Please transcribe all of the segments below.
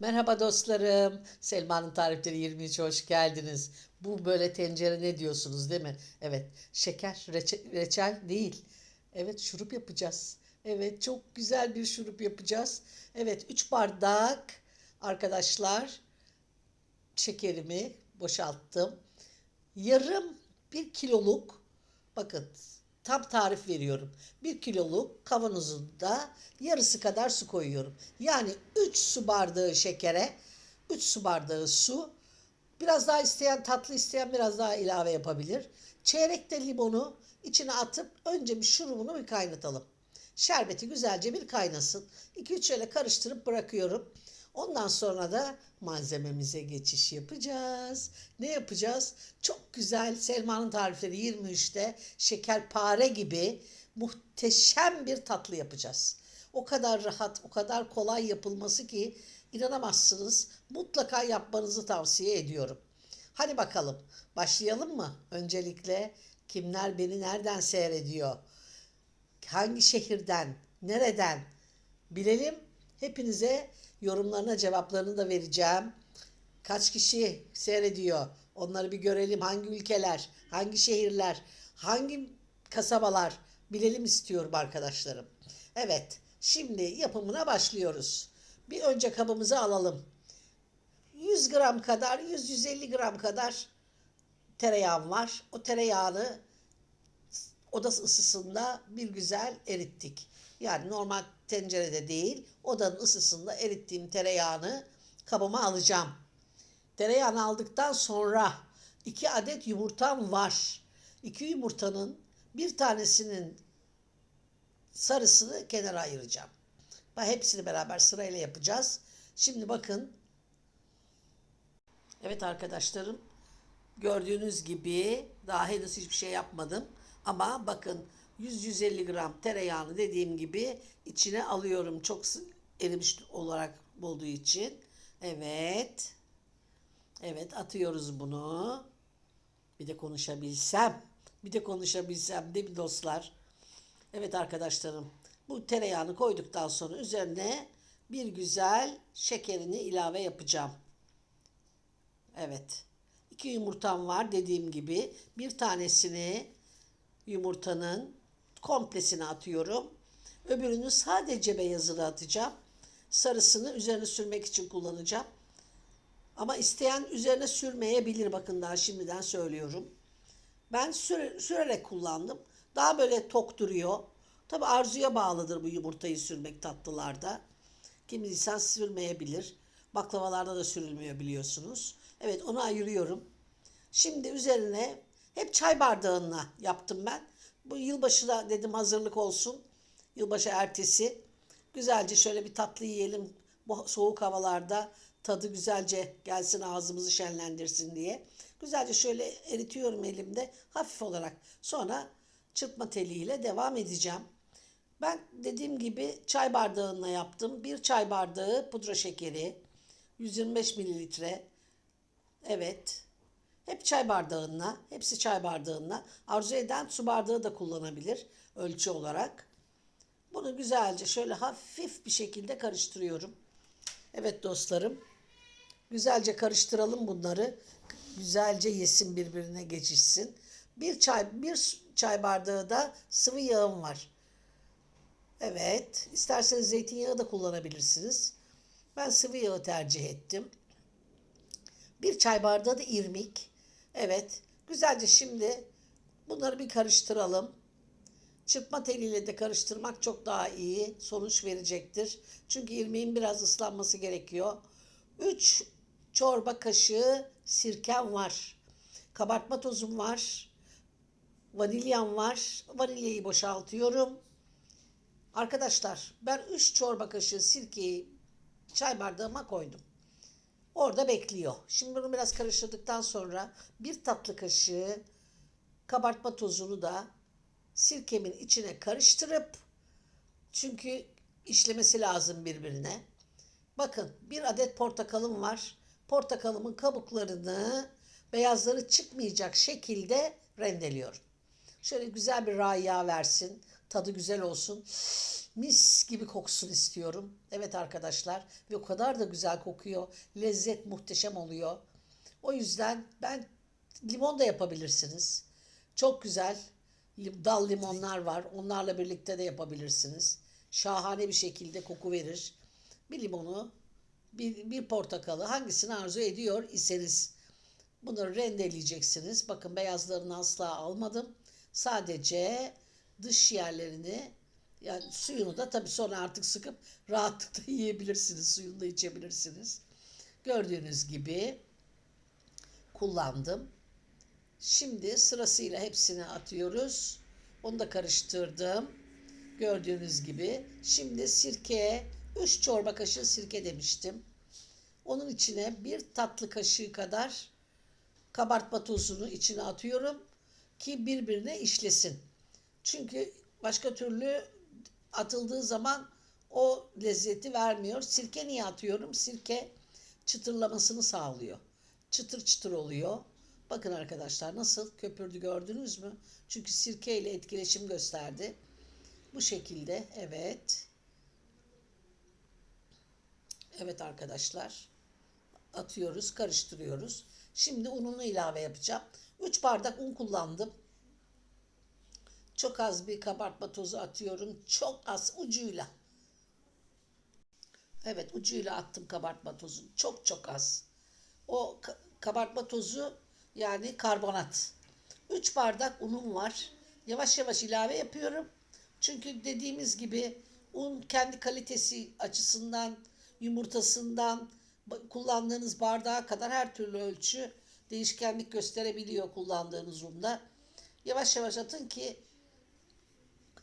Merhaba dostlarım. Selma'nın tarifleri 23 hoş geldiniz. Bu böyle tencere ne diyorsunuz değil mi? Evet, şeker, reçe- reçel değil. Evet, şurup yapacağız. Evet, çok güzel bir şurup yapacağız. Evet, 3 bardak arkadaşlar şekerimi boşalttım. Yarım bir kiloluk bakın tam tarif veriyorum. Bir kiloluk kavanozunda yarısı kadar su koyuyorum. Yani 3 su bardağı şekere 3 su bardağı su. Biraz daha isteyen tatlı isteyen biraz daha ilave yapabilir. Çeyrek de limonu içine atıp önce bir şurubunu bir kaynatalım. Şerbeti güzelce bir kaynasın. 2-3 şöyle karıştırıp bırakıyorum. Ondan sonra da malzememize geçiş yapacağız. Ne yapacağız? Çok güzel Selma'nın tarifleri 23'te şekerpare gibi muhteşem bir tatlı yapacağız. O kadar rahat, o kadar kolay yapılması ki inanamazsınız. Mutlaka yapmanızı tavsiye ediyorum. Hadi bakalım başlayalım mı? Öncelikle kimler beni nereden seyrediyor? hangi şehirden, nereden bilelim. Hepinize yorumlarına cevaplarını da vereceğim. Kaç kişi seyrediyor? Onları bir görelim. Hangi ülkeler, hangi şehirler, hangi kasabalar bilelim istiyorum arkadaşlarım. Evet, şimdi yapımına başlıyoruz. Bir önce kabımızı alalım. 100 gram kadar, 100-150 gram kadar tereyağım var. O tereyağını oda ısısında bir güzel erittik. Yani normal tencerede değil, odanın ısısında erittiğim tereyağını kabıma alacağım. Tereyağını aldıktan sonra iki adet yumurtam var. İki yumurtanın bir tanesinin sarısını kenara ayıracağım. Ben hepsini beraber sırayla yapacağız. Şimdi bakın. Evet arkadaşlarım Gördüğünüz gibi daha henüz hiçbir şey yapmadım. Ama bakın 100-150 gram tereyağını dediğim gibi içine alıyorum. Çok erimiş olarak olduğu için. Evet. Evet atıyoruz bunu. Bir de konuşabilsem. Bir de konuşabilsem değil mi dostlar? Evet arkadaşlarım. Bu tereyağını koyduktan sonra üzerine bir güzel şekerini ilave yapacağım. Evet. İki yumurtam var dediğim gibi. Bir tanesini yumurtanın komplesini atıyorum. Öbürünü sadece beyazını atacağım. Sarısını üzerine sürmek için kullanacağım. Ama isteyen üzerine sürmeyebilir bakın daha şimdiden söylüyorum. Ben süre- sürerek kullandım. Daha böyle tok duruyor. Tabi arzuya bağlıdır bu yumurtayı sürmek tatlılarda. Kimi insan sürmeyebilir. Baklavalarda da sürülmüyor biliyorsunuz. Evet onu ayırıyorum. Şimdi üzerine hep çay bardağına yaptım ben. Bu yılbaşı da dedim hazırlık olsun. Yılbaşı ertesi. Güzelce şöyle bir tatlı yiyelim. Bu soğuk havalarda tadı güzelce gelsin ağzımızı şenlendirsin diye. Güzelce şöyle eritiyorum elimde hafif olarak. Sonra çırpma teliyle devam edeceğim. Ben dediğim gibi çay bardağına yaptım. Bir çay bardağı pudra şekeri, 125 mililitre. Evet. Hep çay bardağına, hepsi çay bardağına. Arzu eden su bardağı da kullanabilir ölçü olarak. Bunu güzelce şöyle hafif bir şekilde karıştırıyorum. Evet dostlarım. Güzelce karıştıralım bunları. Güzelce yesin birbirine geçişsin. Bir çay bir çay bardağı da sıvı yağım var. Evet, isterseniz zeytinyağı da kullanabilirsiniz. Ben sıvı yağı tercih ettim. Bir çay bardağı da irmik. Evet, güzelce şimdi bunları bir karıştıralım. Çırpma teliyle de karıştırmak çok daha iyi sonuç verecektir. Çünkü irmiğin biraz ıslanması gerekiyor. 3 çorba kaşığı sirkem var. Kabartma tozum var. Vanilyam var. Vanilyayı boşaltıyorum. Arkadaşlar ben 3 çorba kaşığı sirkeyi çay bardağıma koydum. Orada bekliyor. Şimdi bunu biraz karıştırdıktan sonra bir tatlı kaşığı kabartma tozunu da sirkemin içine karıştırıp çünkü işlemesi lazım birbirine. Bakın bir adet portakalım var. Portakalımın kabuklarını beyazları çıkmayacak şekilde rendeliyorum. Şöyle güzel bir raya versin. Tadı güzel olsun. Mis gibi koksun istiyorum. Evet arkadaşlar ve o kadar da güzel kokuyor. Lezzet muhteşem oluyor. O yüzden ben limon da yapabilirsiniz. Çok güzel dal limonlar var. Onlarla birlikte de yapabilirsiniz. Şahane bir şekilde koku verir. Bir limonu, bir, bir portakalı hangisini arzu ediyor iseniz bunları rendeleyeceksiniz. Bakın beyazlarını asla almadım. Sadece dış yerlerini yani suyunu da tabii sonra artık sıkıp rahatlıkla yiyebilirsiniz. Suyunu da içebilirsiniz. Gördüğünüz gibi kullandım. Şimdi sırasıyla hepsini atıyoruz. Onu da karıştırdım. Gördüğünüz gibi. Şimdi sirke, 3 çorba kaşığı sirke demiştim. Onun içine bir tatlı kaşığı kadar kabartma tozunu içine atıyorum ki birbirine işlesin. Çünkü başka türlü atıldığı zaman o lezzeti vermiyor. Sirke niye atıyorum? Sirke çıtırlamasını sağlıyor. Çıtır çıtır oluyor. Bakın arkadaşlar nasıl köpürdü gördünüz mü? Çünkü sirke ile etkileşim gösterdi. Bu şekilde evet. Evet arkadaşlar. Atıyoruz, karıştırıyoruz. Şimdi ununu ilave yapacağım. 3 bardak un kullandım. Çok az bir kabartma tozu atıyorum. Çok az ucuyla. Evet ucuyla attım kabartma tozunu. Çok çok az. O ka- kabartma tozu yani karbonat. 3 bardak unum var. Yavaş yavaş ilave yapıyorum. Çünkü dediğimiz gibi un kendi kalitesi açısından, yumurtasından, kullandığınız bardağa kadar her türlü ölçü değişkenlik gösterebiliyor kullandığınız unda. Yavaş yavaş atın ki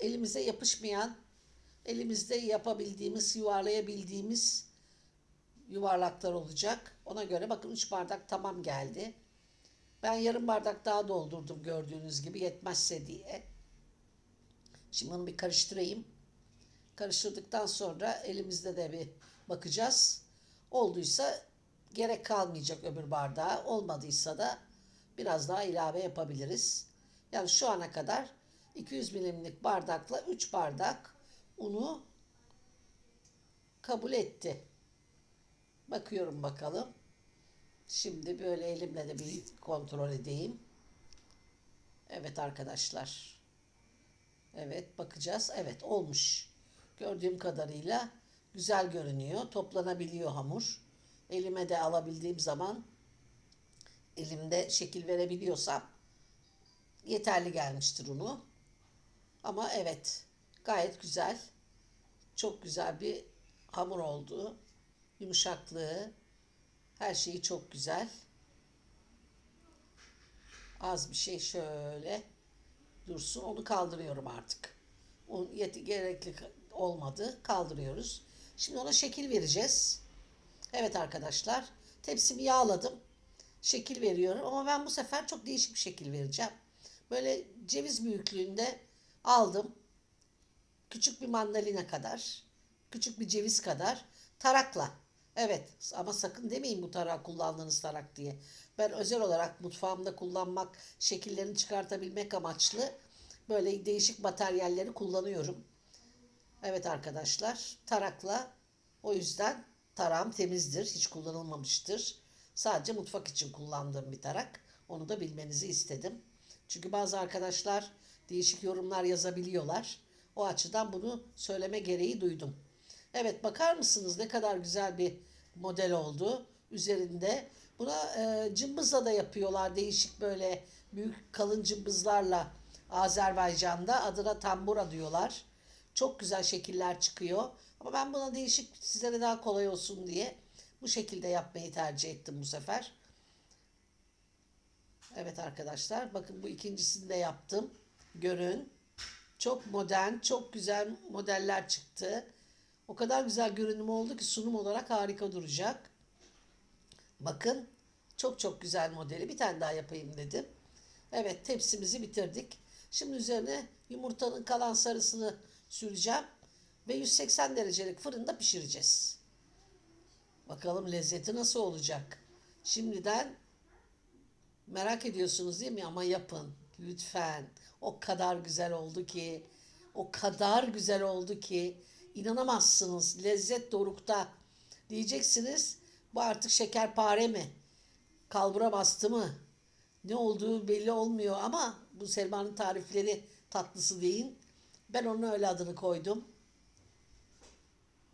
elimize yapışmayan, elimizde yapabildiğimiz, yuvarlayabildiğimiz yuvarlaklar olacak. Ona göre bakın 3 bardak tamam geldi. Ben yarım bardak daha doldurdum gördüğünüz gibi yetmezse diye. Şimdi onu bir karıştırayım. Karıştırdıktan sonra elimizde de bir bakacağız. Olduysa gerek kalmayacak öbür bardağa. Olmadıysa da biraz daha ilave yapabiliriz. Yani şu ana kadar 200 milimlik bardakla 3 bardak unu kabul etti. Bakıyorum bakalım. Şimdi böyle elimle de bir kontrol edeyim. Evet arkadaşlar. Evet bakacağız. Evet olmuş. Gördüğüm kadarıyla güzel görünüyor. Toplanabiliyor hamur. Elime de alabildiğim zaman elimde şekil verebiliyorsam yeterli gelmiştir unu. Ama evet gayet güzel. Çok güzel bir hamur oldu. Yumuşaklığı, her şeyi çok güzel. Az bir şey şöyle dursun. Onu kaldırıyorum artık. O yet- gerekli olmadı. Kaldırıyoruz. Şimdi ona şekil vereceğiz. Evet arkadaşlar. Tepsimi yağladım. Şekil veriyorum ama ben bu sefer çok değişik bir şekil vereceğim. Böyle ceviz büyüklüğünde aldım. Küçük bir mandalina kadar. Küçük bir ceviz kadar. Tarakla. Evet ama sakın demeyin bu tarağı kullandığınız tarak diye. Ben özel olarak mutfağımda kullanmak, şekillerini çıkartabilmek amaçlı böyle değişik materyalleri kullanıyorum. Evet arkadaşlar tarakla o yüzden tarağım temizdir. Hiç kullanılmamıştır. Sadece mutfak için kullandığım bir tarak. Onu da bilmenizi istedim. Çünkü bazı arkadaşlar değişik yorumlar yazabiliyorlar. O açıdan bunu söyleme gereği duydum. Evet bakar mısınız ne kadar güzel bir model oldu üzerinde. Buna e, cımbızla da yapıyorlar değişik böyle büyük kalın cımbızlarla Azerbaycan'da adına tambura diyorlar. Çok güzel şekiller çıkıyor. Ama ben buna değişik sizlere daha kolay olsun diye bu şekilde yapmayı tercih ettim bu sefer. Evet arkadaşlar bakın bu ikincisini de yaptım. Görün. Çok modern, çok güzel modeller çıktı. O kadar güzel görünüm oldu ki sunum olarak harika duracak. Bakın çok çok güzel modeli. Bir tane daha yapayım dedim. Evet tepsimizi bitirdik. Şimdi üzerine yumurtanın kalan sarısını süreceğim. Ve 180 derecelik fırında pişireceğiz. Bakalım lezzeti nasıl olacak. Şimdiden merak ediyorsunuz değil mi? Ama yapın lütfen. O kadar güzel oldu ki O kadar güzel oldu ki inanamazsınız. Lezzet dorukta. Diyeceksiniz bu artık şekerpare mi? Kalbura bastı mı? Ne olduğu belli olmuyor ama bu Selma'nın tarifleri tatlısı değil. Ben onun öyle adını koydum.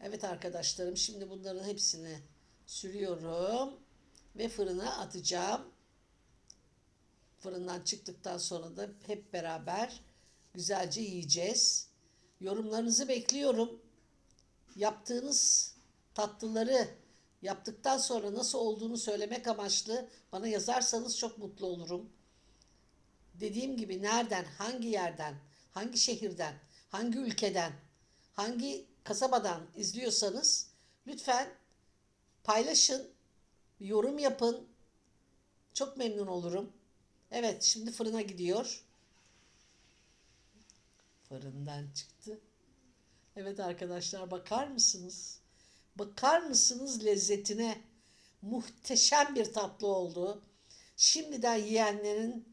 Evet arkadaşlarım şimdi bunların hepsini sürüyorum ve fırına atacağım. Fırından çıktıktan sonra da hep beraber güzelce yiyeceğiz. Yorumlarınızı bekliyorum. Yaptığınız tatlıları yaptıktan sonra nasıl olduğunu söylemek amaçlı bana yazarsanız çok mutlu olurum. Dediğim gibi nereden, hangi yerden, hangi şehirden, hangi ülkeden, hangi kasabadan izliyorsanız lütfen paylaşın, yorum yapın. Çok memnun olurum. Evet, şimdi fırına gidiyor. Fırından çıktı. Evet arkadaşlar bakar mısınız? Bakar mısınız lezzetine? Muhteşem bir tatlı oldu. Şimdiden yiyenlerin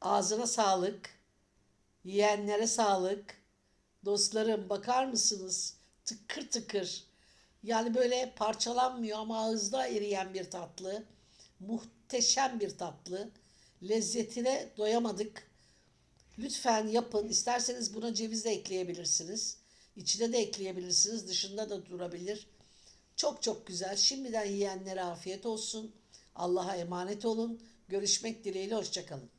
ağzına sağlık. Yiyenlere sağlık. Dostlarım bakar mısınız? Tıkır tıkır. Yani böyle parçalanmıyor ama ağızda eriyen bir tatlı. Muhteşem bir tatlı. Lezzetine doyamadık. Lütfen yapın. İsterseniz buna ceviz de ekleyebilirsiniz. İçine de ekleyebilirsiniz. Dışında da durabilir. Çok çok güzel. Şimdiden yiyenlere afiyet olsun. Allah'a emanet olun. Görüşmek dileğiyle. Hoşçakalın.